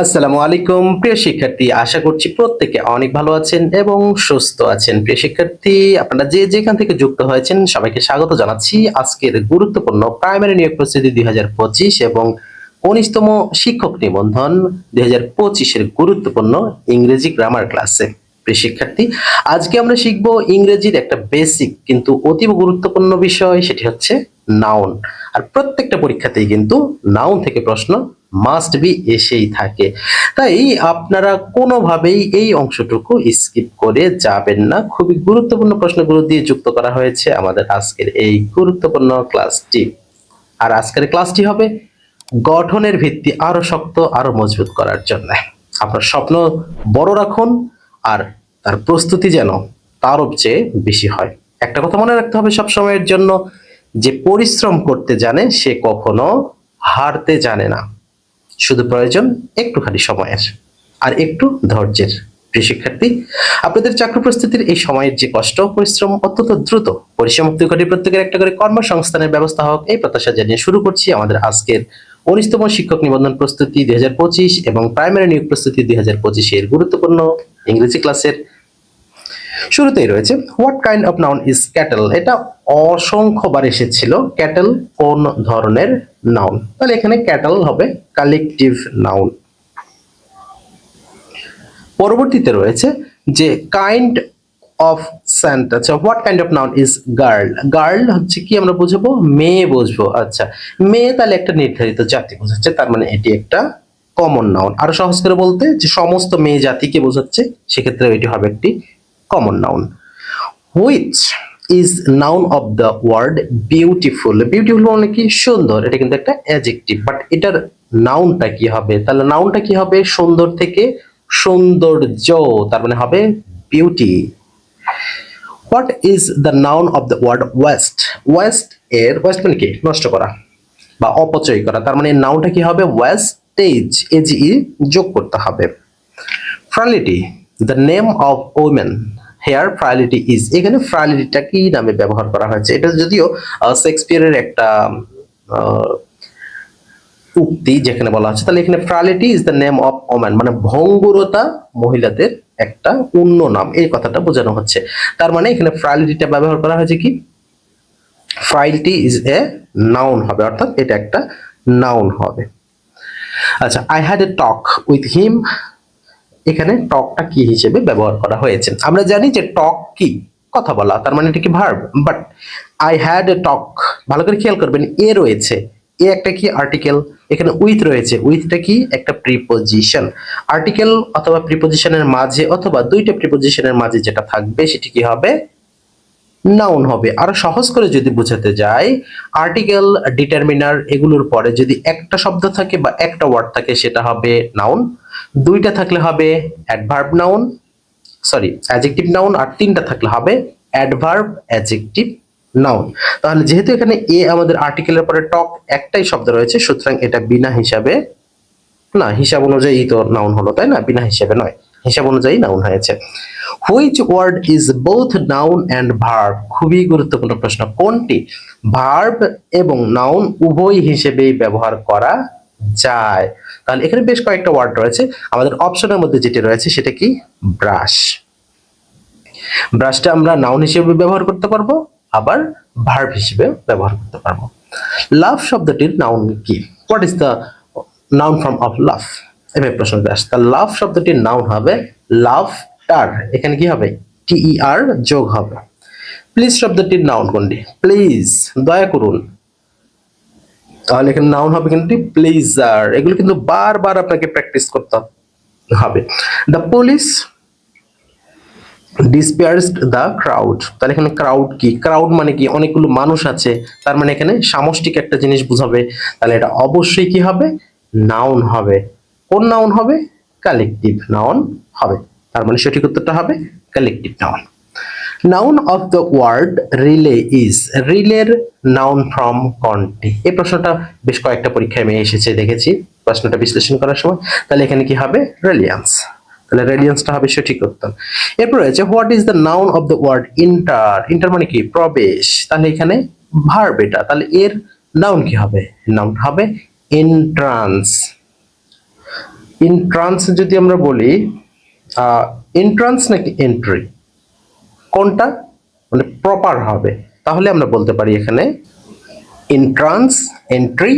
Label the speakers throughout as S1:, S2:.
S1: আসসালামু আলাইকুম, প্রিয় শিক্ষার্থী, আশা করছি প্রত্যেকে অনেক ভালো আছেন এবং সুস্থ আছেন। প্রিয় শিক্ষার্থী, আপনারা যে যেখান থেকে যুক্ত হয়েছেন, সবাইকে স্বাগত জানাচ্ছি। আজকের গুরুত্বপূর্ণ প্রাইমারি নিয়োগ প্রস্তুতি দুই হাজার পঁচিশ এবং উনিশতম শিক্ষক নিবন্ধন দুই হাজার পঁচিশের গুরুত্বপূর্ণ ইংরেজি গ্রামার ক্লাসে প্রিয় শিক্ষার্থী, আজকে আমরা শিখব ইংরেজির একটা বেসিক কিন্তু অতীব গুরুত্বপূর্ণ বিষয়, সেটি হচ্ছে নাউন আর প্রত্যেকটা পরীক্ষাতেই কিন্তু নাউন থেকে প্রশ্ন মাস্ট বি এসেই থাকে। তাই আপনারা কোনোভাবেই এই অংশটুকু স্কিপ করে যাবেন না। খুবই গুরুত্বপূর্ণ প্রশ্নগুলো দিয়ে যুক্ত করা হয়েছে আমাদের আজকের এই গুরুত্বপূর্ণ ক্লাসটি আর আজকের ক্লাসটি হবে গঠনের ভিত্তি আরও শক্ত, আরও মজবুত করার জন্য। আপনার স্বপ্ন বড় রাখুন আর তার প্রস্তুতি যেন তারও চেয়ে বেশি হয়। একটা কথা মনে রাখতে হবে সব সময়ের জন্য, যে পরিশ্রম করতে জানে, সে কখনো হারতে জানে না। শুধু প্রয়োজন একটুখানি সময়ের আর একটু ধৈর্যের। প্রিয় শিক্ষার্থী, আপনাদের চাকরি প্রস্তুতির এই সময়ের যে কষ্ট, পরিশ্রম অত্যন্ত দ্রুত পরিসমাপ্তি ঘটে প্রত্যেকের একটা করে কর্মসংস্থানের ব্যবস্থা হোক, এই প্রত্যাশা জানিয়ে শুরু করছি আমাদের আজকের উনিশতম শিক্ষক নিবন্ধন প্রস্তুতি দুই হাজার পঁচিশ এবং প্রাইমারি নিয়োগ প্রস্তুতি দুই পঁচিশের গুরুত্বপূর্ণ ইংরেজি ক্লাসের শুরুতেই রয়েছে what kind of noun is cattle এটা অসংখ্যবার এসেছিল ক্যাটেল কোন ধরনের নাউন তাহলে এখানে ক্যাটেল হবে কালেকটিভ নাউন পরবর্তীতে রয়েছে যে কাইন্ড অফ স্যান্ট আচ্ছা what kind of noun is girl girl হচ্ছে কি আমরা বুঝব? মেয়ে বুঝব আচ্ছা। মেয়ে তাহলে একটা নির্ধারিত জাতি বোঝাচ্ছে, তার মানে এটি একটা কমন নাউন আরও সহজ করে বলতে, যে সমস্ত মেয়ে জাতিকে বোঝাচ্ছে সেক্ষেত্রে এটি হবে একটি common noun which is noun of the word beautiful beautiful মানে কি? সুন্দর। এটা কিন্তু একটা অ্যাজেক্টিভ বাট এটার নাউনটা কি হবে? তাহলে নাউনটা কি হবে? সুন্দর থেকে সৌন্দর্য, তার মানে হবে beauty what is the noun of the word waste waste এর ওয়েস্ট মানে কি? নষ্ট করা বা অপচয় করা। তার মানে নাউনটা কি হবে? ওয়েস্টেজ এজি যোগ করতে হবে। Frailty the name of women here frailty is. এখানে ফ্রাইলিটিটা কি নামে ব্যবহার করা হয়েছে? এটা যদিও শেক্সপিয়ারের একটা উক্তি যেখানে বলা আছে তাহলে এখানে frailty is the name of woman মানে ভঙ্গুরতা মহিলাদের একটা অন্য নাম। এই কথাটা বোঝানো হচ্ছে। তার মানে এখানে ফ্রাইলিটিটা ব্যবহার করা হয়েছে কি? ফ্রাইলিটি ইজ এ নাউন হবে, অর্থাৎ এটা একটা নাউন হবে। আচ্ছা I had a talk with him এখানে টকটা কি হিসেবে ব্যবহার করা হয়েছে। আমরা জানি যে টক কি, কথা বলা, তার মানে এটা কি verb but I had a talk ভালো করে খেয়াল করবেন, এ রয়েছে, এ একটা কি আর্টিকেল এখানে উইথ রয়েছে উইথটা কি একটা প্রিপোজিশন আর্টিকেল অথবা প্রিপোজিশনের মাঝে অথবা দুইটা প্রিপোজিশনের মাঝে যেটা থাকবে, সেটি কি হবে? নাউন হবে। আরও সহজ করে যদি বোঝাতে যাই আর্টিকেল ডিটারমিনার এগুলোর পরে যদি একটা শব্দ থাকে বা একটা ওয়ার্ড থাকে, সেটা হবে নাউন দুইটা থাকলে হবে adverb noun sorry adjective noun আর তিনটা থাকলে হবে অ্যাডভার্ব অ্যাডজেক্টিভ নাউন তাহলে যেহেতু এখানে এ আমাদের আর্টিকেলের পরে টক একটাই শব্দ রয়েছে, সুতরাং এটা বিনা হিসাবে না, হিসাব অনুযায়ী তো নাউন হলো, তাই না? বিনা হিসাবে নয়, হিসাব অনুযায়ী নাউন হয়েছে। Which word is both noun and verb খুবই গুরুত্বপূর্ণ প্রশ্ন, কোনটি? ভার্ব এবং নাউন উভয় হিসেবেই ব্যবহার করা যায় তাহলে এখানে বেশ কয়েকটা ওয়ার্ড রয়েছে। আমাদের অপশনের মধ্যে যেটি রয়েছে সেটা কি? ব্রাশ ব্রাশটা আমরা নাউন হিসেবে ব্যবহার করতে পারব, আবার ভার্ব হিসেবে ব্যবহার করতে পারব। লাভ শব্দটির নাউন কি? What is the noun form of love এভাবে প্রশ্ন আসে। তা লাভ শব্দটির নাউন হবে লাভ টার এখানে কি হবে? টিই আর যোগ হবে। প্লিজ শব্দটির নাউন কোনটি? প্লিজ দয়া করুন। তাহলে এখানে নাউন হবে কিন্তু প্লেজার এগুলো কিন্তু বারবার আপনাকে প্র্যাকটিস করতে হবে। The police dispersed the crowd তাহলে এখানে ক্রাউড কি? ক্রাউড মানে কি? অনেকগুলো মানুষ আছে, তার মানে এখানে সামষ্টিক একটা জিনিস বোঝাবে। তাহলে এটা অবশ্যই কি হবে? নাউন হবে। কোন নাউন হবে? কালেকটিভ নাউন হবে। তার মানে সঠিক উত্তরটা হবে collective noun noun of the word rely is রিলের নাউন ফ্রম কোনটি? এই প্রশ্নটা বেশ কয়েকটা পরীক্ষায় আমি এসেছে, দেখেছি। প্রশ্নটা বিশ্লেষণ করার সময়। তাহলে এখানে কি হবে? রেলিয়ান্স তাহলে রেডিয়েন্সটা হবে সঠিক উত্তর। এরপর রয়েছে what is the noun of the word enter enter মানে কি? প্রবেশ। তাহলে এখানে ভার্ব এটা। তাহলে এর নাউন কি হবে? নাউন হবে এন্ট্রান্স ইন্ট্রান্স যদি আমরা বলি ইন্ট্রান্স নাকি এন্ট্রি কোনটা? মানে প্রপার হবে। তাহলে আমরা বলতে পারি এখানে ইন্ট্রান্স এন্ট্রি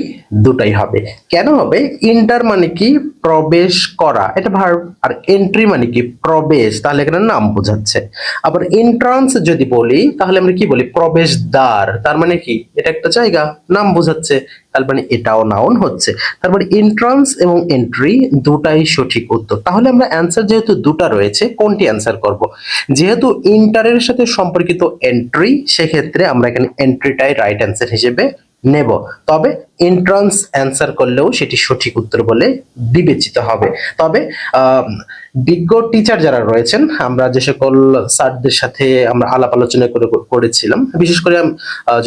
S1: দুটাই হবে। কেন হবে? ইন্টার মানে কি? প্রবেশ করা। এটা ভার্ব আর এন্ট্রি মানে কি? প্রবেশ। তাহলে এখানে নাম বোঝাচ্ছে। আবার এন্ট্রান্স যদি বলি, তাহলে আমরা কি বলি? প্রবেশ দ্বার তার মানে কি? এটা একটা জায়গা। নাম বোঝাচ্ছে। তার মানে এটাও নাউন হচ্ছে। তারপরে এন্ট্রান্স এবং এন্ট্রি দুটাই সঠিক উত্তর। তাহলে আমরা অ্যান্সার যেহেতু দুটা রয়েছে, কোনটি অ্যান্সার করব? যেহেতু ইন্টারের সাথে সম্পর্কিত এন্ট্রি সেক্ষেত্রে আমরা এখানে এন্ট্রিটাই রাইট অ্যান্সার হিসেবে নেব। তবে এন্ট্রান্স অ্যান্সার করলেও সেটি সঠিক উত্তর বলে বিবেচিত হবে। তবে বিজ্ঞ টিচার যারা রয়েছেন, আমরা যে সকল স্যারদের সাথে আমরা আলাপ আলোচনা করে করেছিলাম, বিশেষ করে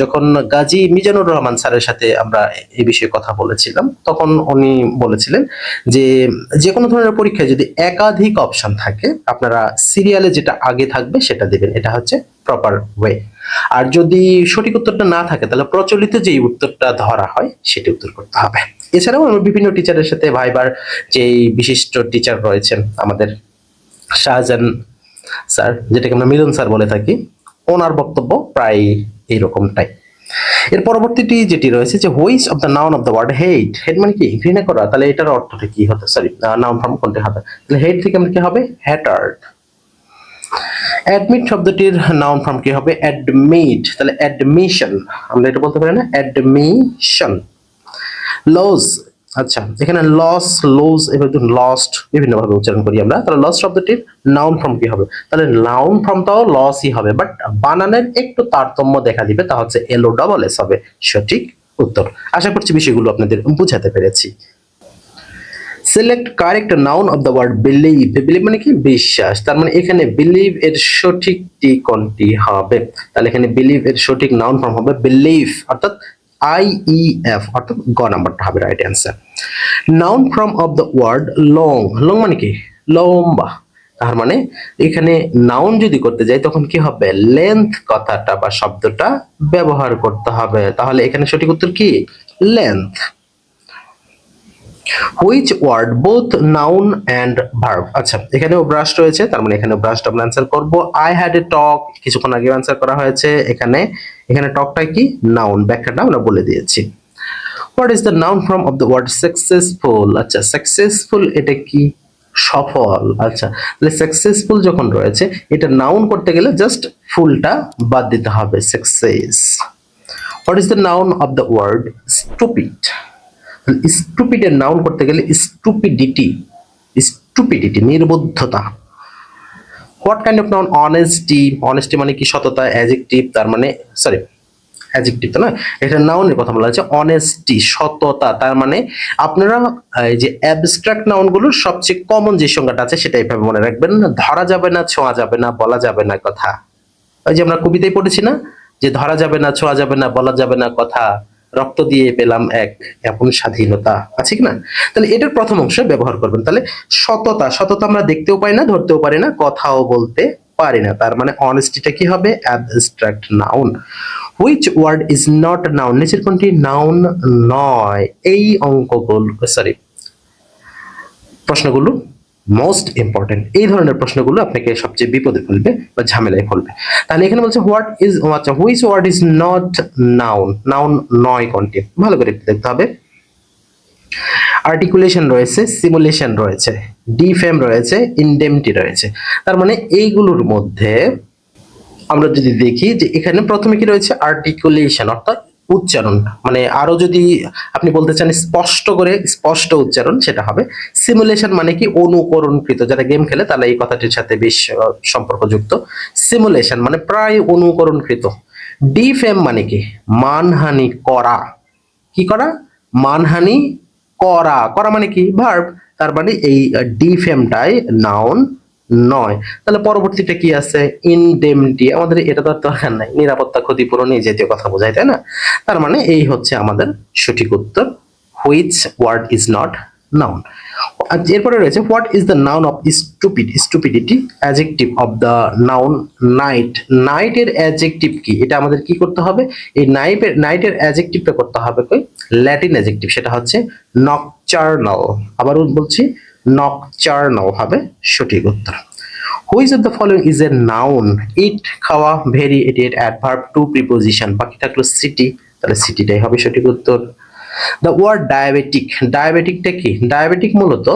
S1: যখন গাজী মিজানুর রহমান স্যারের সাথে আমরা এই বিষয়ে কথা বলেছিলাম, তখন উনি বলেছিলেন যে যে কোনো ধরনের পরীক্ষায় যদি একাধিক অপশন থাকে, আপনারা সিরিয়ালে যেটা আগে থাকবে সেটা দেবেন, এটা হচ্ছে প্রপার ওয়ে আর যদি সঠিক উত্তরটা না থাকে, তাহলে প্রচলিত যে উত্তরটা ধরা হয় সেটি উত্তর করতে হবে। এছাড়াও আমরা বিভিন্ন টিচারের সাথে ভাইবার যে বিশিষ্ট টিচার রয়েছেন আমাদের শাহজাহান স্যার, যেটাকে আমরা মিলন স্যার বলে থাকি, ওনার বক্তব্য প্রায় এইরকমটাই। এর পরবর্তীটি যেটি রয়েছে যে which of the noun of the word hate hate মানে কি? ঘৃণা করা, তাহলে এটার অর্থটা কি হতে সরি নাউন ফর্ম কোনটি হবে তাহলে হেট থেকে আমরা কি হবে? হ্যাটার্ড অ্যাডমিট শব্দটির নাউন ফর্ম কি হবে? অ্যাডমিট তাহলে অ্যাডমিশন আমরা এটা বলতে পারি না? অ্যাডমিশন লস আচ্ছা এখানে লস লোজ এভাবে লস্ট বিভিন্ন ভাবে উচ্চারণ করি আমরা। তাহলে লস শব্দটির নাউন ফর্ম কি হবে? তাহলে নাউন ফর্মটাও লসই হবে বাট বানানের একটু তারতম্য দেখা দিবে, তা হচ্ছে এলো ডবল এস হবে সঠিক উত্তর। আশা করছি বিষয়গুলো আপনাদের বুঝাতে পেরেছি। Select correct noun of the word believe believe মানে কি? বিশ্বাস। তার মানে এখানে বিলিভ এর সঠিকটি কোনটি হবে? তাহলে এখানে বিলিভ এর সঠিক নাউন ফর্ম হবে বিলিভ অর্থাৎ আই ই এফ অর্থাৎ গ নাম্বারটা হবে right answer noun form of the word long long মানে কি? লম্বা। তার মানে এখানে নাউন যদি করতে যাই, তখন কি হবে? লেন্থ কথাটা বা শব্দটা ব্যবহার করতে হবে। তাহলে এখানে সঠিক উত্তর কি? Length which word both noun and verb আচ্ছা এখানেও ব্রাশ রয়েছে, তার মানে এখানে ব্রাশটা আমরা অ্যান্সার করব। আই হ্যাড এ টক কিছুক্ষণ আগে অ্যান্সার করা হয়েছে, এখানে এখানে টকটা কি? নাউন ব্যাখ্যাটা আমরা বলে দিয়েছি। What is the noun form of the word successful আচ্ছা সাকসেসফুল এটা কি? সফল। আচ্ছা তাহলে সাকসেসফুল যখন রয়েছে, এটা নাউন করতে গেলে জাস্ট ফুলটা বাদ দিতে হবে success what is the noun of the word stupid স্টুপিডের noun করতে গেলে stupidity stupidity নির্বুদ্ধতা what kind of noun honesty honesty মানে কি? সততা অ্যাজেক্টিভ তার মানে সরি অ্যাজেক্টিভ তো না? এটা নাউনের কথা বলা হচ্ছে অনেস্টি সততা, তার মানে আপনারা যে অ্যাবস্ট্রাক্ট নাউনগুলোর সবচেয়ে কমন যে সংজ্ঞাটা আছে, সেটা এইভাবে মনে রাখবেন ধরা যাবে না, ছোঁয়া যাবে না, বলা যাবে না কথা। ওই যে আমরা কবিতায় পড়েছি না? যে ধরা যাবে না, ছোঁয়া যাবে না, বলা যাবে না কথা। রক্ত দিয়ে পেলাম এক এমন স্বাধীনতা। আছে কি না? তাহলে এটার প্রথম অংশ ব্যবহার করবেন। তাহলে সততা সততা আমরা দেখতেও পাই না, ধরতেও পারি না, কথাও বলতে পারি না। তার মানে অনেস্টিটা কি হবে? Abstract noun which word is not noun নিচের কোনটি? নাউন নয়। এই অঙ্কগুলো সরি প্রশ্নগুলো মোস্ট ইম্পর্টেন্ট এই ধরনের প্রশ্নগুলো আপনাকে সবচেয়ে বিপদে ফেলবে বা ঝামেলায় ফেলবে। তাহলে এখানে বলছে হোয়াট ইজ আচ্ছা which word is not noun noun নয় কোনটি ভালো করে দেখতে হবে। আর্টিকুলেশন রয়েছে সিমুলেশন রয়েছে ডিফেম রয়েছে ইনডেমটি রয়েছে। তার মানে এইগুলোর মধ্যে আমরা যদি দেখি যে এখানে প্রথমে কি রয়েছে? আর্টিকুলেশন অর্থাৎ উচ্চারণ। মানে আরও যদি আপনি বলতে চান স্পষ্ট করে স্পষ্ট উচ্চারণ, সেটা হবে সিমুলেশন মানে কি অনুকরণকৃত। যারা গেম খেলে তারা এই কথাটির সাথে বেশ সম্পর্কযুক্ত। সিমুলেশন মানে প্রায় অনুকরণকৃত। ডিফেম মানে কি? মানহানি করা। কি করা? মানহানি করা। করা মানে কি? ভার্ব তার মানে এই ডিফেমটাই নাউন নয়। তাহলে পরবর্তীটা কি আছে? ইনডেমটি আমাদের এটা তো দরকার নাই। নিরাপত্তা ক্ষতিপূরণ এই জাতীয় কথা বোঝায়, তাই না? তার মানে এই হচ্ছে আমাদের সঠিক উত্তর which word is not noun এরপরে রয়েছে what is the noun of stupid stupidity adjective of the noun night নাইটের adjective কি? এটা আমাদের কি করতে হবে? এই নাইটের নাইটের অ্যাজেক্টিভটা করতে হবে কই? ল্যাটিন অ্যাজেক্টিভ সেটা হচ্ছে নকচার্নাল আবারও বলছি নকচার্নাল হবে সঠিক উত্তর। Which of the following is a noun eat খাওয়া ভেরি এটি অ্যাডভার্ব টু প্রিপোজিশন বাকি থাকল সিটি তাহলে সিটিটাই হবে সঠিক উত্তর। দ্য ওয়ার্ড ডায়াবেটিক ডায়াবেটিকটা কি? ডায়াবেটিক মূলত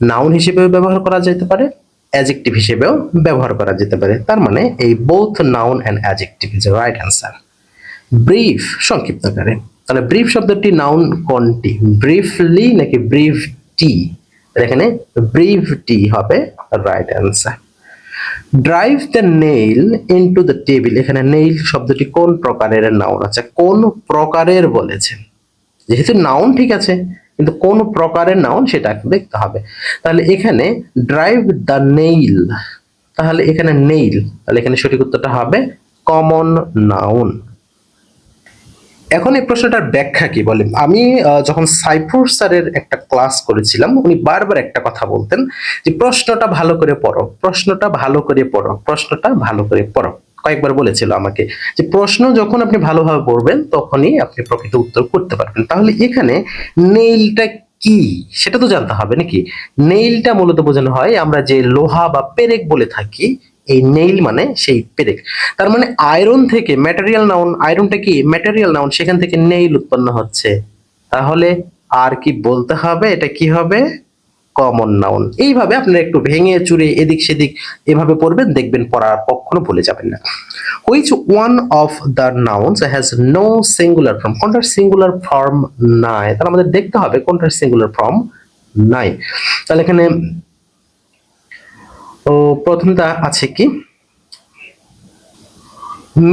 S1: নাউন হিসেবেও ব্যবহার করা যেতে পারে অ্যাজেক্টিভ হিসেবেও ব্যবহার করা যেতে পারে। তার মানে এই both noun and adjective is right answer brief সংক্ষিপ্ত আকারে। তাহলে ব্রিফ শব্দটি নাউন কোনটি? ব্রিফলি নাকি ব্রিফ টি এখানে ব্রিফ টি হবে right answer drive the nail into the table এখানে নেইল শব্দটি কোন প্রকারের নাউন আছে? কোন প্রকারের বলেছেন যেহেতু নাউন ঠিক আছে, কিন্তু কোন প্রকারের নাউন সেটা দেখতে হবে। তাহলে এখানে ড্রাইভ দ্য নেইল তাহলে এখানে নেইল তাহলে এখানে সঠিক উত্তরটা হবে কমন নাউন এখন এই প্রশ্নটার ব্যাখ্যা কি? বলে আমি যখন সাইফুর স্যারের একটা ক্লাস করেছিলাম, উনি বারবার একটা কথা বলতেন যে, প্রশ্নটা ভালো করে পড়ো, প্রশ্নটা ভালো করে পড়ো, প্রশ্নটা ভালো করে পড়ো। কয়েকবার বলেছিল আমাকে যে, প্রশ্ন যখন আপনি ভালোভাবে পড়বেন, তখনই আপনি প্রকৃত উত্তর করতে পারবেন। তাহলে এখানে নেইলটা কি? সেটা তো জানতে হবে নাকি? নেইলটা মূলত বোঝানো হয়, আমরা যে লোহা বা পেরেক বলে থাকি এই নেইল মানে সেই পেরেক। তার মানে আয়রন থেকে ম্যাটেরিয়াল নাউন আয়রনটা কি? ম্যাটেরিয়াল নাউন সেখান থেকে নেইল উৎপন্ন হচ্ছে। তাহলে আর কি বলতে হবে? এটা কি হবে? কমন নাউন এইভাবে আপনারা একটু ভেঙে চুরে এদিক সেদিক এভাবে পড়বেন, দেখবেন পড়ার কখনো ভুলে যাবেন না। Which one of the nouns has no singular form কোনটার সিঙ্গুলার ফর্ম নাই? তাহলে আমাদের দেখতে হবে কোনটার সিঙ্গুলার ফর্ম নাই। তাহলে এখানে ও প্রথমটা আছে কি?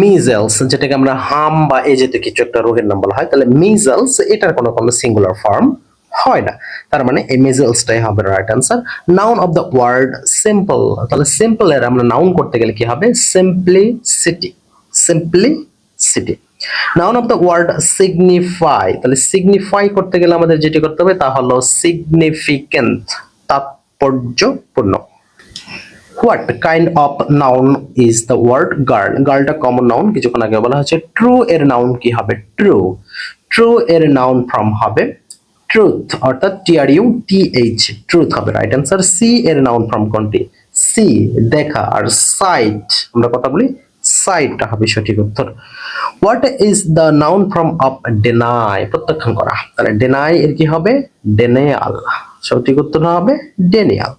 S1: মিজেলস যেটাকে আমরা হাম বা এই জাতীয় কিছু একটা রোগের নাম বলা হয়, তাহলে মিজেলস এটার কোনো কোনো সিঙ্গুলার ফর্ম হয় না। তার মানে এই মিজেলসটাই হবে right answer noun of the word simple তাহলে সিম্পল এর আমরা নাউন করতে গেলে কি হবে? Simplicity simplicity noun of the word signify তাহলে সিগনিফাই করতে গেলে আমাদের যেটি করতে হবে তা হলো সিগনিফিকেন্ট তাৎপর্যপূর্ণ। What kind of noun is the word girl গার্লটা common noun কিছুক্ষণ আগে বলা হচ্ছে ট্রু এর নাউন কি হবে? ট্রু ট্রু এর নাউন ফর্ম হবে ট্রুথ অর্থাৎ T R U T H truth হবে রাইট অ্যান্সার সি এর নাউন ফর্ম কোনটি? সি দেখা আর সাইট আমরা কথা বলি সাইটটা হবে সঠিক উত্তর। What is the noun form of deny প্রত্যাখ্যান করা। তাহলে ডেনাই এর কি হবে? ডেনেয়াল সঠিক উত্তর হবে? ডেনিয়াল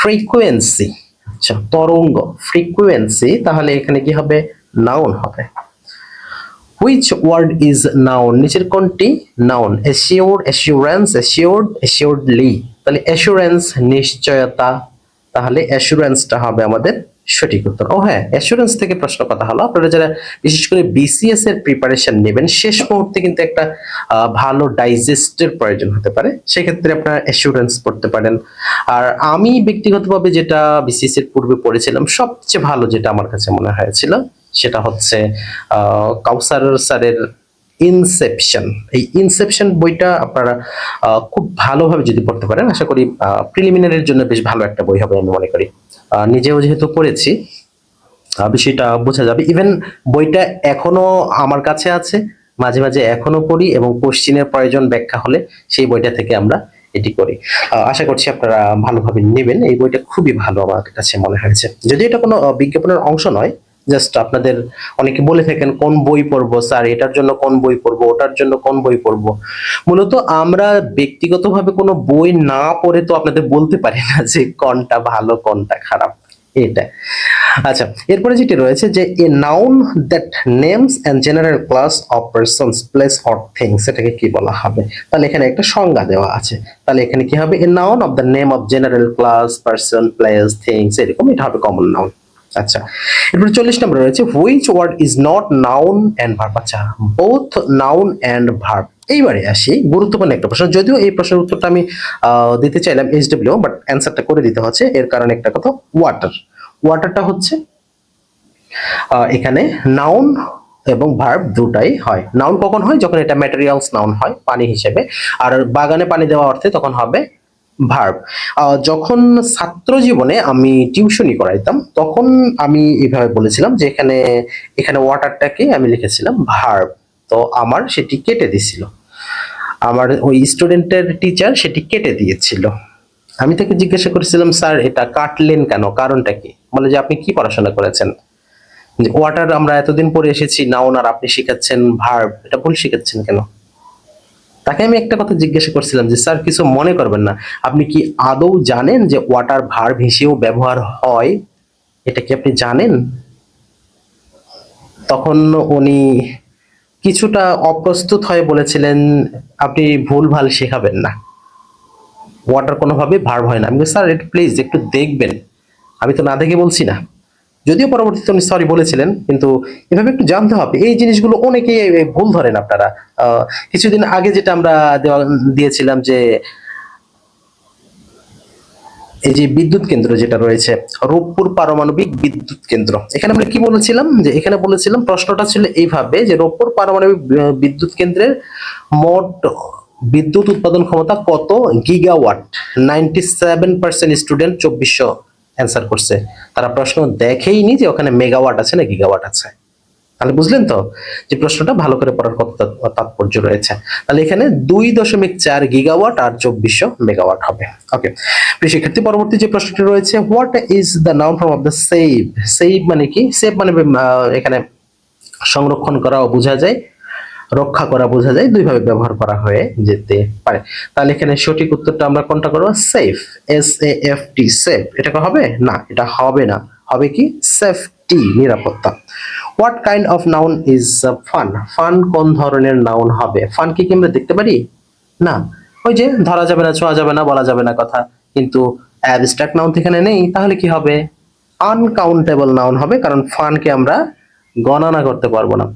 S1: ফ্রিকোয়েন্সি আচ্ছা তরঙ্গ ফ্রিকুয়েন্সি তাহলে এখানে কি হবে? নাউন হবে। হুইচ ওয়ার্ড ইজ নাউন নিচের কোনটি? Noun assure assurance assured assuredly তাহলে অ্যাসুরেন্স নিশ্চয়তা। তাহলে অ্যাসুরেন্সটা হবে আমাদের সঠিক উত্তর। ও হ্যাঁ অ্যাসুরেন্স থেকে প্রশ্ন কথা হলো। আপনারা যারা বিশেষ করে বিসিএস এর প্রিপারেশন নেবেন, শেষ মুহূর্তে কিন্তু একটা ভালো ডাইজেস্টের প্রয়োজন হতে পারে। সেক্ষেত্রে আপনারা অ্যাসুরেন্স পড়তে পারেন। আর আমি ব্যক্তিগতভাবে যেটা বিসিএস এর পূর্বে পড়েছিলাম, সবচেয়ে ভালো যেটা আমার কাছে মনে হয়েছিল, সেটা হচ্ছে কাউসার স্যারের ইনসেপশন এই ইনসেপশন বইটা আপনারা খুব ভালোভাবে যদি পড়তে পারেন, আশা করি প্রিলিমিনারির জন্য বেশ ভালো একটা বই হবে আমি মনে করি। নিজেও যেহেতু পড়েছি বিষয়টা বোঝা যাবে। ইভেন বইটা এখনও আমার কাছে আছে, মাঝে মাঝে এখনও পড়ি এবং কোশ্চিনের প্রয়োজন ব্যাখ্যা হলে সেই বইটা থেকে আমরা এটি করি। আশা করছি আপনারা ভালোভাবে নেবেন। এই বইটা খুবই ভালো আমার কাছে মনে হয়েছে। যদি এটা কোনো বিজ্ঞাপনের অংশ নয় জাস্ট আপনাদের অনেকে বলে থাকেন, কোন বই পড়ব স্যার? এটার জন্য কোন বই পড়ব? ওটার জন্য কোন বই পড়ব? মূলত আমরা ব্যক্তিগতভাবে কোনো বই না পড়ে তো আপনাদের বলতে পারি না যে কোনটা ভালো, কোনটা খারাপ। এটা আচ্ছা এরপরে যেটি রয়েছে যে, a noun that names and general class of persons place or things এটাকে কি বলা হবে? তাহলে এখানে একটা সংজ্ঞা দেওয়া আছে। তাহলে এখানে কি হবে? A noun of the name of general class, person, place, things এরকম এটা হবে কমন নাউন। আচ্ছা এরপরে চল্লিশ নম্বর রয়েছে which word is not noun and verb আচ্ছা বোথ নাউন অ্যান্ড ভার্ব এইবারে আসি, গুরুত্বপূর্ণ একটা প্রশ্ন। যদিও এই প্রশ্নের উত্তরটা আমি দিতে চাইলাম এইচ ডব্লিউ বাট অ্যান্সারটা করে দিতে হচ্ছে। এর কারণে একটা কথা ওয়াটার ওয়াটারটা হচ্ছে এখানে নাউন এবং ভার্ব দুটাই হয়। নাউন কখন হয়? যখন এটা ম্যাটেরিয়ালস নাউন হয়, পানি হিসেবে। আর বাগানে পানি দেওয়া অর্থে তখন হবে ভার্ব যখন ছাত্র জীবনে আমি টিউশনি করাইতাম, তখন আমি এইভাবে বলেছিলাম যে এখানে এখানে ওয়াটারটাকে আমি লিখেছিলাম ভার্ব তো আমার সেটি কেটে দিছিল আমার ওই স্টুডেন্টের টিচার সেটি কেটে দিয়েছিল। আমি তাকে জিজ্ঞাসা করেছিলাম, স্যার, এটা কাটলেন কেন? কারণটা কি? বলে যে, আপনি কি পড়াশোনা করেছেন? ওয়াটার আমরা এতদিন পরে এসেছি নাউন আর আপনি শিখাচ্ছেন ভার্ব এটা ভুল শিখাচ্ছেন কেন? তাকে আমি একটা কথা জিজ্ঞাসা করছিলাম যে, স্যার, কিছু মনে করবেন না। আপনি কি আদৌ জানেন যে ওয়াটার ভার্ব হিসেবেও ব্যবহার হয়? এটা কি আপনি জানেন? তখন উনি কিছুটা অপ্রস্তুত হয়ে বলেছিলেন, আপনি ভুল ভালো শেখাবেন না। ওয়াটার কোনোভাবে ভার্ব হয় না। আমি স্যার, একটু প্লিজ একটু দেখবেন। আমি তো না দেখে বলছি না। যদিও পরবর্তীতে উনি সরি বলেছিলেন, কিন্তু এভাবে একটু জানতে হবে। এই জিনিসগুলো অনেকেই ভুল ধরেন আপনারা। কিছুদিন আগে যেটা আমরা দিয়েছিলাম যে, এই যে বিদ্যুৎ কেন্দ্র যেটা রয়েছে, রূপপুর পারমাণবিক বিদ্যুৎ কেন্দ্র। এখানে আমরা কি বলেছিলাম? যে এখানে বলেছিলাম, প্রশ্নটা ছিল এইভাবে, যে রূপপুর পারমাণবিক বিদ্যুৎ কেন্দ্রের মোট বিদ্যুৎ উৎপাদন ক্ষমতা কত? Gigawatt ninety seven percent student চব্বিশশো অ্যান্সার করছে। তারা প্রশ্ন দেখেইনি যে ওখানে মেগাওয়াট আছে না গিগাওয়াট আছে। তাহলে বুঝলেন তো যে প্রশ্নটা ভালো করে পড়ার কত তাৎপর্য রয়েছে। তাহলে এখানে দুই দশমিক চার গিগাওয়াট আর চব্বিশশো মেগাওয়াট হবে। ওকে শিক্ষার্থী, পরবর্তী যে প্রশ্নটি রয়েছে what is the noun from of the save save মানে কি? সেভ মানে এখানে সংরক্ষণ করাও বোঝা যায়। রক্ষা করা বোঝা যায়, দুইভাবে ব্যবহার করা হয়ে যেতে পারে। তাহলে এখানে সঠিক উত্তরটা আমরা কোনটা করব? Safe S A F T safe এটা হবে? না, এটা হবে না। হবে কি? সেফটি নিরাপত্তা। What kind of noun is fun fun কোন ধরনের নাউন হবে? ফান কি কি আমরা দেখতে পারি? না। ওই যে, ধরা যাবে না, ছোঁয়া যাবে না, বলা যাবে না কথা। কিন্তু অ্যাবস্ট্রাক্ট নাউন এখানে নেই। তাহলে কি হবে? আনকাউন্টেবল নাউন হবে, কারণ ফানকে আমরা গণনা করতে পারব না।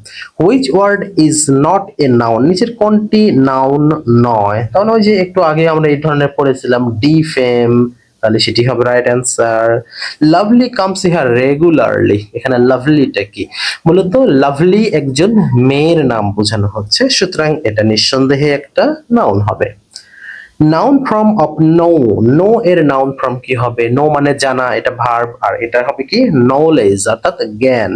S1: Which word is not a noun নিচের কোনটি নাউন নয়? তাহলে ওই যে একটু আগে আমরা এই ধরনের পড়েছিলাম ডিফেম তাহলে সেটি হবে right answer lovely comes here regularly এখানে লাভলিটা কি? মূলত লাভলি একজন মেয়ের নাম বোঝানো হচ্ছে, সুতরাং এটা নিঃসন্দেহে একটা নাউন হবে। Noun from of know know এর নাউন ফ্রম কি হবে? নো মানে জানা, এটা ভার্ব আর এটা হবে কি? নলেজ অর্থাৎ জ্ঞান।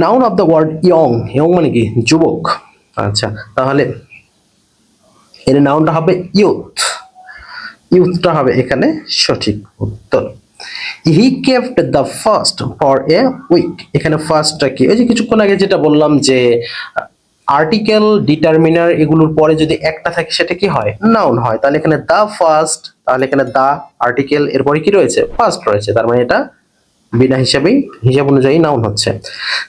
S1: Noun of the word young young মানে কি? যুবক। আচ্ছা তাহলে এর নাউনটা হবে ইউথ ইউথটা হবে এখানে সঠিক উত্তর। He kept the fast for a week এখানে ফার্স্টটা কি? ওই যে কিছুক্ষণ আগে যেটা বললাম যে আর্টিকেল ডিটারমিনার এগুলোর পরে যদি একটা থাকে সেটা কি হয়? নাউন হয়। তাহলে এখানে দা ফার্স্ট তাহলে এখানে দ্য আর্টিকেল এরপরে কি রয়েছে? ফার্স্ট রয়েছে। তার মানে এটা বিনা হিসাবেই হিসাব অনুযায়ী নাউন হচ্ছে।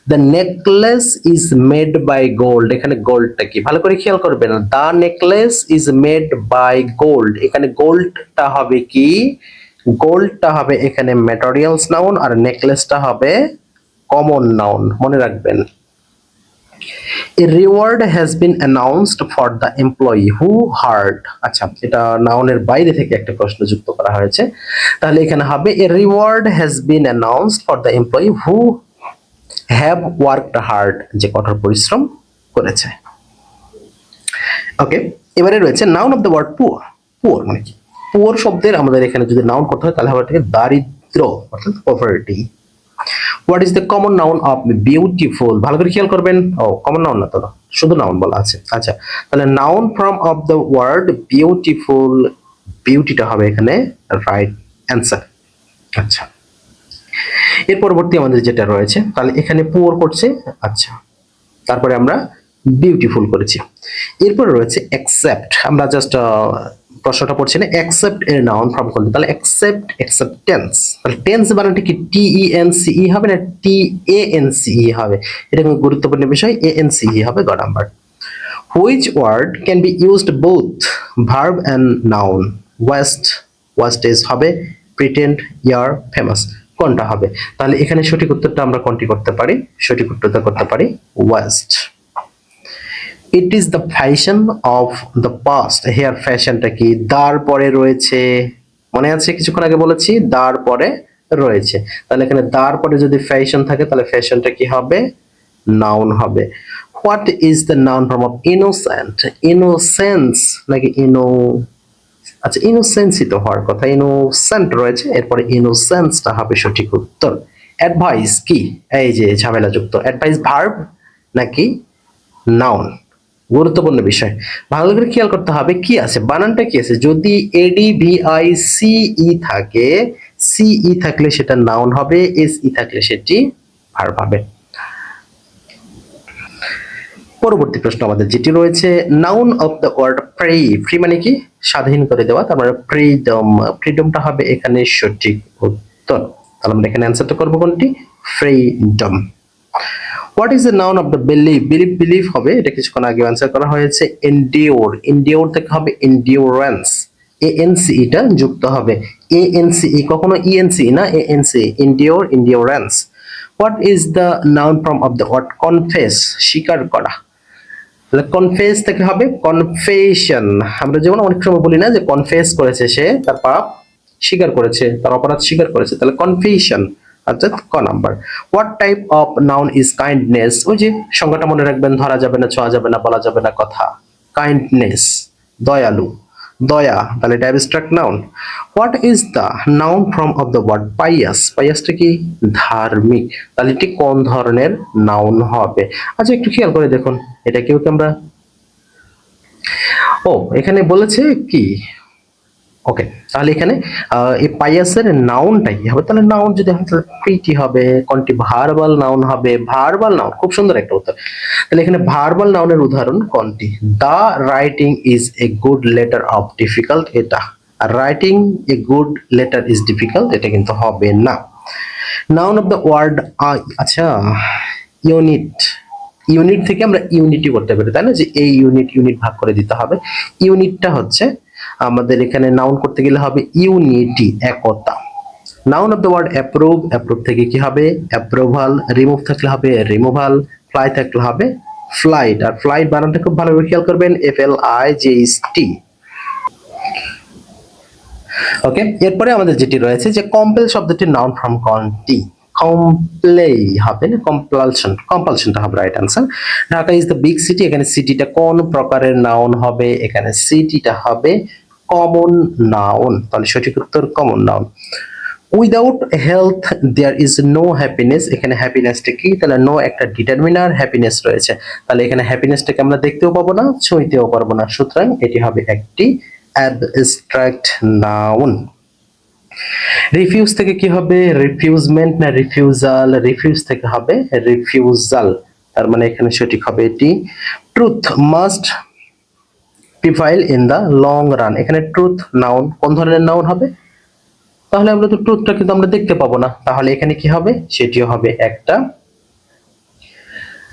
S1: The necklace is made by gold এখানে গোল্ডটা কি? ভালো করে খেয়াল করবেন। The necklace is made by gold এখানে গোল্ডটা হবে কি? গোল্ডটা হবে এখানে ম্যাটেরিয়ালস নাউন আর নেকলেসটা হবে কমন নাউন মনে রাখবেন। A reward has been announced for the employee who hard আচ্ছা এটা নাউনের বাইরে থেকে একটা প্রশ্ন যুক্ত করা হয়েছে। তাহলে এখানে হবে, a reward has been announced for the employee who have worked hard, যে কঠোর পরিশ্রম করেছে। ওকে এবারে রয়েছে noun of the word poor poor মানে কি? পুয়ার শব্দের আমাদের এখানে যদি নাউন করতে হয়, তাহলে হবে দারিদ্র, অর্থাৎ poverty what is the common noun of beautiful ভালো করে খেয়াল করবেন। ও কমন নাউন না তো, শুধু নাউন বলা আছে। আচ্ছা তাহলে noun from of the word beautiful বিউটিটা হবে এখানে রাইট অ্যান্সার আচ্ছা এর পরবর্তী আমাদের যেটা রয়েছে, তাহলে এখানে পুয়ার করছে। আচ্ছা তারপরে আমরা বিউটিফুল করেছি। এরপরে রয়েছে অ্যাকসেপ্ট আমরা জাস্ট প্রশ্নটা পড়ছি না অ্যাকসেপ্ট এর নাউন ফর্ম করতে তাহলে অ্যাকসেপ্ট অ্যাকসেপ্টেন্স তাহলে টেন্স বানানটা কি? টি ই এন সি ই হবে না টি এ এন সি ই হবে? এটা খুব গুরুত্বপূর্ণ বিষয় এ এন সি ই হবে গ number. Which word can be used both verb and noun waste waste is হবে প্রিটেন্ড ইয়ার ফেমাস কোনটা হবে? তাহলে এখানে সঠিক উত্তরটা আমরা কোনটি করতে পারি? সঠিক উত্তরটা করতে পারি waste it is the fashion of the past here ফ্যাশনটা কি? দার পরে রয়েছে। মনে আছে? কিছুক্ষণ আগে বলেছি দার পরে রয়েছে। তাহলে এখানে দার পরে যদি ফ্যাশন থাকে, তাহলে ফ্যাশনটা কি হবে? নাউন হবে। What is the noun form of innocent innocence নাকি ইনো আচ্ছা ইনোসেন্সই তো হওয়ার কথা। ইনোসেন্ট রয়েছে, এরপরে ইনোসেন্সটা হবে সঠিক উত্তর। অ্যাডভাইস কি? এই যে ঝামেলাযুক্ত। অ্যাডভাইস ভার্ব নাকি নাউন গুরুত্বপূর্ণ বিষয়। ভালো করে খেয়াল করতে হবে কি আছে, বানানটা কি আছে? যদি এডি আই সিই থাকে সিই থাকলে সেটা নাউন হবে এস ই থাকলে সেটি ভার্ব হবে। পরবর্তী প্রশ্ন আমাদের যেটি রয়েছে noun of the word free free মানে কি? স্বাধীন করে দেওয়া, তার মানে ফ্রিডম ফ্রিডমটা হবে এখানে সঠিক উত্তর। তাহলে আমরা এখানে অ্যান্সারটা করব কোনটি? Freedom what is the noun of the believe believe believe হবে, এটা কিছুক্ষণ আগে অ্যান্সার করা হয়েছে এনডিওর এনডিওর থেকে হবে এনডিওরেন্স এটা যুক্ত হবে। এএনসি কখনো ইএনসি না ANC endure endurance what is the noun form of the word confess স্বীকার করা। কনফেস থেকে হবে কনফেশন আমরা যেমন অনেক সময় বলি না যে কনফেস করেছে সে, তার পাপ স্বীকার করেছে, তার অপরাধ স্বীকার করেছে, তাহলে কনফেশন অর্থাৎ ক number what type of noun is kindness ওই যে সংজ্ঞাটা মনে রাখবেন, ধরা যাবে না, ছোঁয়া যাবে না, বলা যাবে না, কথা। কাইন্ডনেস দয়ালু। দয়া, তাহলে এটা abstract noun what is the noun from of the word pious পাইয়াসটা কি? ধার্মিক। তাহলে এটি কোন ধরনের নাউন হবে? আচ্ছা একটু খেয়াল করে দেখুন, এটা কেউ কি আমরা? ও, এখানে বলেছে কি? ওকে তাহলে এখানে এই পাইয়াসের নাউনটাই কি হবে? তাহলে নাউন যদি হয়, তাহলে প্রিটি হবে কোনটি ভার্বাল নাউন হবে ভার্বাল নাউন খুব সুন্দর একটা উত্তর। তাহলে এখানে ভার্বাল নাউনের উদাহরণ কোনটি? The writing is a good letter of difficult এটা। আর writing a good letter is difficult এটা কিন্তু হবে না। নাউন অফ দ্য ওয়ার্ড আচ্ছা ইউনিট ইউনিট থেকে আমরা ইউনিটি করতে পারি, তাই না? যে এই ইউনিট ইউনিট ভাগ করে দিতে হবে। ইউনিটটা হচ্ছে আমাদের এখানে নাউন করতে গেলে হবে unity Ekta. Noun of the word approve approve থেকে কি হবে? অ্যাপ্রুভাল রিমুভ থাকলে হবে রিমুভাল ফ্লাই থাকলে হবে ফ্লাইট আর ফ্লাইট বানানটা খুব ভালোভাবে খেয়াল করবেন F L I J S T okay এরপরে আমাদের যেটি রয়েছে যে কম্পেল শব্দটি নাউন ফ্রম কনটি কমপ্লে হবে না কম্পালশন কম্পালশনটা হবে right answer Dhaka is the big city এখানে সিটিটা কোন প্রকারের নাউন হবে? এখানে সিটিটা হবে কমন নাউন তাহলে সঠিক উত্তর common noun without health there is no happiness এখানে হ্যাপিনেসটা কি? তাহলে নো একটা ডিটারমিনার হ্যাপিনেস রয়েছে। তাহলে এখানে হ্যাপিনেসটাকে আমরা দেখতেও পাবো না, ছুঁইতেও পারব না। সুতরাং এটি হবে একটি অ্যাবস্ট্রাক্ট নাউন রিফিউজ থেকে কি হবে? রিফিউজমেন্ট না রিফিউজাল রিফিউজ থেকে হবে রিফিউজাল তার মানে এখানে সঠিক হবে এটি। Truth must prevail in the long run এখানে ট্রুথ নাউন কোন ধরনের নাউন হবে? তাহলে আমরা তো ট্রুথটা কিন্তু আমরা দেখতে পাবো না। তাহলে এখানে কি হবে? সেটিও হবে একটা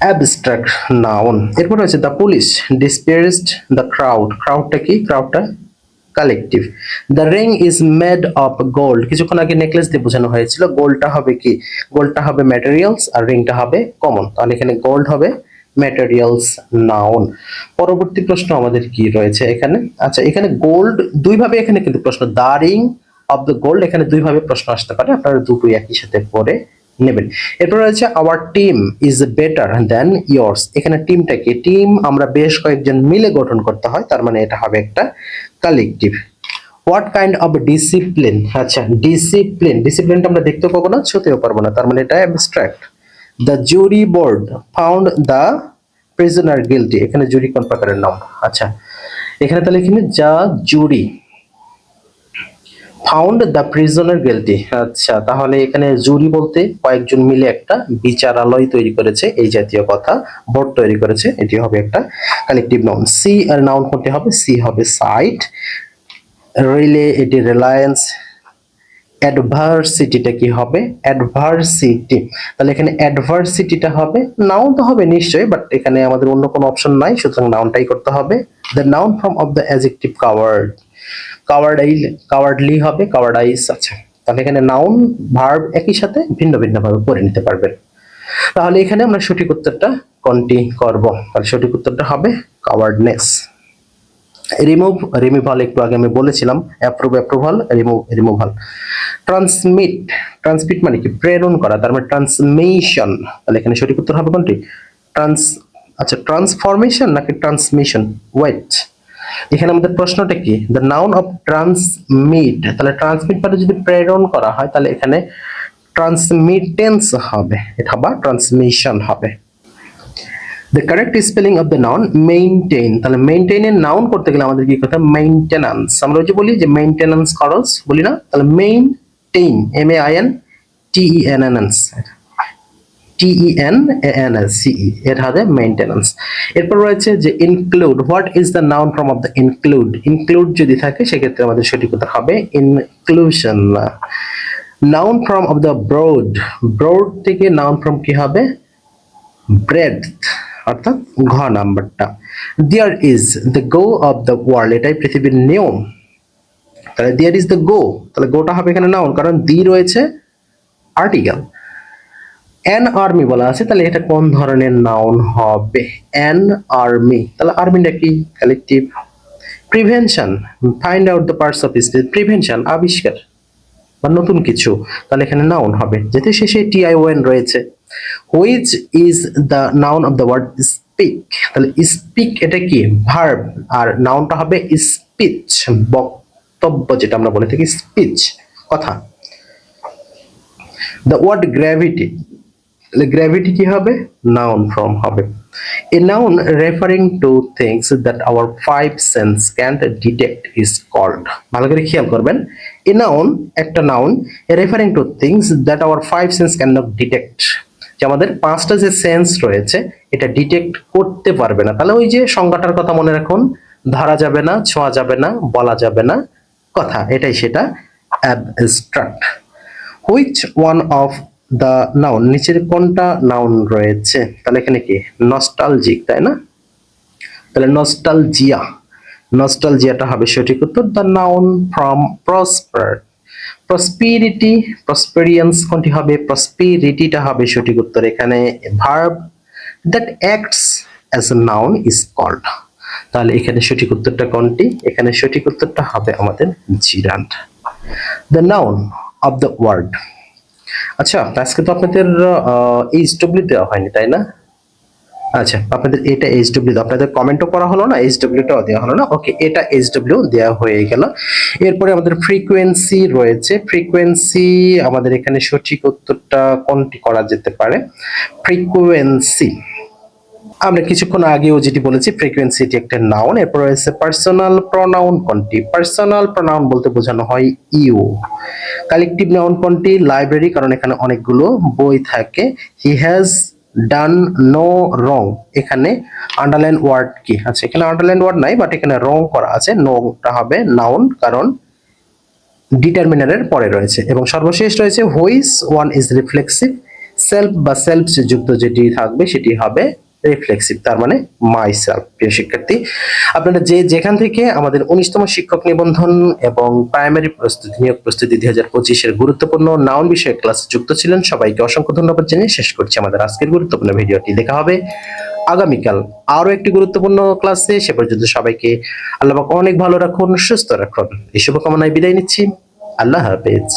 S1: অ্যাবস্ট্রাক্ট নাউন এরপর হচ্ছে the police dispersed the crowd ক্রাউডটা কি? ক্রাউডটা collective the ring is made of gold কিছুক্ষণ আগে নেকলেস দিয়ে বোঝানো হয়েছিল। গোল্ডটা হবে কি? গোল্ডটা হবে ম্যাটেরিয়ালস আর রিংটা হবে কমন তাহলে এখানে গোল্ড হবে ম্যাটেরিয়ালস নাউন পরবর্তী প্রশ্ন আমাদের কি রয়েছে এখানে? আচ্ছা এখানে গোল্ড দুইভাবে এখানে কিন্তু প্রশ্ন the ring of the gold এখানে দুইভাবে প্রশ্ন আসতে পারে। আপনারা দুটোই একই সাথে পড়ে নেবেন। এরপর রয়েছে our team is better than yours এখানে টিমটা কি? টিম আমরা বেশ কয়েকজন মিলে গঠন করতে হয়, তার মানে এটা হবে একটা collective what kind of discipline আচ্ছা ডিসিপ্লিন ডিসিপ্লিনটা আমরা দেখতে পাবো না, ছুতেও পারব না, তার মানে এটা abstract the jury board found the prisoner guilty এখানে জুরি কোন প্রকারের নাম? আচ্ছা এখানে তাহলে এখানে যা jury found the prisoner guilty আচ্ছা তাহলে এখানে জুরি বলতে কয়েকজন মিলে একটা বিচারালয় তৈরি করেছে, এই জাতীয় কথা। বোর্ড তৈরি করেছে, এটি হবে একটা কালেকটিভ নাউন সি আর নাউন কোনটি হবে? সি হবে সাইট রিলে এটি রিলায়েন্স অ্যাডভার্সিটিটা কি হবে? অ্যাডভার্সিটি তাহলে এখানে অ্যাডভার্সিটিটা হবে নাউন তো হবে নিশ্চয়ই বাট এখানে আমাদের অন্য কোনো অপশন নাই, সুতরাং নাউনটাই করতে হবে। The noun form of the adjective coward কাওয়ার্ডাইল cowardly হবে কাওয়ার্ডাইস আছে। তাহলে এখানে নাউন ভার্ব একই সাথে ভিন্ন ভিন্ন ভাবে পড়ে নিতে পারবেন তাহলে এখানে আমরা সঠিক উত্তরটা কোনটি করব। তাহলে সঠিক উত্তরটা হবে কাওয়ার্ডনেস রিমুভ রিমুভাল একটু আগে আমি বলেছিলাম approve approval remove removal transmit transmit মানে কি? প্রেরণ করা, তার মানে ট্রান্সমিশন তাহলে এখানে সঠিক উত্তর হবে কোনটি? ট্রান্স আচ্ছা ট্রান্সফরমেশন নাকি ট্রান্সমিশন ওয়েট এখানে আমাদের প্রশ্নটা কি? দ্য নাউন অফ ট্রান্সমিট তাহলে ট্রান্সমিট মানে যদি প্রেরণ করা হয়, তাহলে এখানে ট্রান্সমিটেন্স হবে, এটা বা ট্রান্সমিশন হবে। The correct spelling of the noun maintain তাহলে মেইনটেইনের নাউন করতে গেলে আমাদের কি কথা মেইনটেনেন্স আমরা যে বলি যে মেইনটেনেন্স খরচ, বলি না? তাহলে maintain M A I N T E N N S T E N S C E এর হবে মেইনটেনেন্স এরপর রয়েছে যে include what is the noun from the include include যদি থাকে, সেক্ষেত্রে আমাদের সঠিক উত্তর হবে inclusion noun from of the broad broad থেকে নাউন ফ্রম কি হবে? ব্রেড অর্থাৎ ঘ নাম্বারটা। There is the go of the world এটাই পৃথিবীর নিয়ম। তাহলে দেয়ার ইজ দ্য গো তাহলে গোটা হবে এখানে নাউন কারণ দি রয়েছে আর্টিকেল অ্যান আর্মি বলা আছে, তাহলে এটা কোন ধরনের নাউন হবে? অ্যান আর্মি তাহলে আর্মিটা কি? Collective prevention find out the parts of space prevention আবিষ্কার, বা নতুন কিছু, তাহলে এখানে নাউন হবে। যেহেতু শেষে টি আই ওয়েন রয়েছে। Which is the noun of the word speak তাহলে স্পিক এটা কি? ভার্ব আর নাউনটা হবে স্পিচ বক্তব্য যেটা আমরা বলে থাকি স্পিচ কথা। দ্য ওয়ার্ড গ্র্যাভিটি তাহলে গ্র্যাভিটি কি হবে? নাউন ফর্ম হবে। A noun referring to things that our five sense can detect is called ভালো করে খেয়াল করবেন। এ নাউন একটা noun referring to things that our five sense can not detect যে আমাদের পাঁচটা যে সেন্স রয়েছে, এটা ডিটেক্ট করতে পারবে না। তাহলে ওই যে সংজ্ঞাটার কথা মনে রাখুন, ধরা যাবে না, ছোঁয়া যাবে না, বলা যাবে না, কথা, এটাই সেটা abstract which one of the noun নিচের কোনটা নাউন রয়েছে? তাহলে এখানে কি? নস্টালজিক তাই না? তাহলে নস্টালজিয়া নস্টালজিয়াটা হবে সঠিক উত্তর the noun from prosper prosperity prosperience কোনটি হবে? প্রসপিরিটিটা হবে সঠিক উত্তর। এখানে verb that acts as a noun is called তাহলে এখানে সঠিক উত্তরটা কোনটি? এখানে সঠিক উত্তরটা হবে আমাদের gerund the noun of the word আচ্ছা আজকে তো আপনাদের এইচ ডব্লিউ দেওয়া হয়নি, তাই না? আচ্ছা আপনাদের এটা এইচ ডব্লিউ আপনাদের কমেন্টও করা হলো না এইচ ডব্লিউটাও দেওয়া হলো না? ওকে এটা এইচ ডব্লিউ দেওয়া হয়ে গেল। এরপরে আমাদের ফ্রিকোয়েন্সি রয়েছে। ফ্রিকোয়েন্সি আমাদের এখানে সঠিক উত্তরটা কোনটি করা যেতে পারে? ফ্রিকোয়েন্সি আমরা কিছুক্ষণ আগেও যেটি বলেছি ফ্রিকোয়েন্সি এটি একটা নাউন এরপর রয়েছে পার্সোনাল প্রনাউন কোনটি? পার্সোনাল প্রনাউন বলতে বোঝানো হয় ইউ কালেকটিভ নাউন কোনটি? লাইব্রেরি কারণ এখানে অনেকগুলো বই থাকে। He has done, no, wrong. এখানে আন্ডারলাইন ওয়ার্ড কি? আছে এখানে আন্ডারলাইন ওয়ার্ড নাই বাট এখানে রং করা আছে। নোটা হবে নাউন কারণ ডিটারমিনারের পরে রয়েছে। এবং সর্বশেষ রয়েছে which one is reflexive self বা সেলফ যুক্ত যেটি থাকবে, সেটি হবে রিফ্লেক্সিভ তার মানে মাই সেলফ প্রিয় শিক্ষার্থী। আপনারা যে যেখান থেকে আমাদের উনিশতম শিক্ষক নিবন্ধন এবং প্রাইমারি প্রস্তুতি, নিয়োগ প্রস্তুতি দুই হাজার পঁচিশের গুরুত্বপূর্ণ নাউন বিষয়ক ক্লাসে যুক্ত ছিলেন, সবাইকে অসংখ্য ধন্যবাদ জানিয়ে শেষ করছি আমাদের আজকের গুরুত্বপূর্ণ ভিডিওটি। দেখা হবে আগামীকাল আরও একটি গুরুত্বপূর্ণ ক্লাসে সে পর্যন্ত সবাইকে আল্লাহ অনেক ভালো রাখুন, সুস্থ রাখুন। এই শুভকামনায় বিদায় নিচ্ছি। আল্লাহ হাফেজ।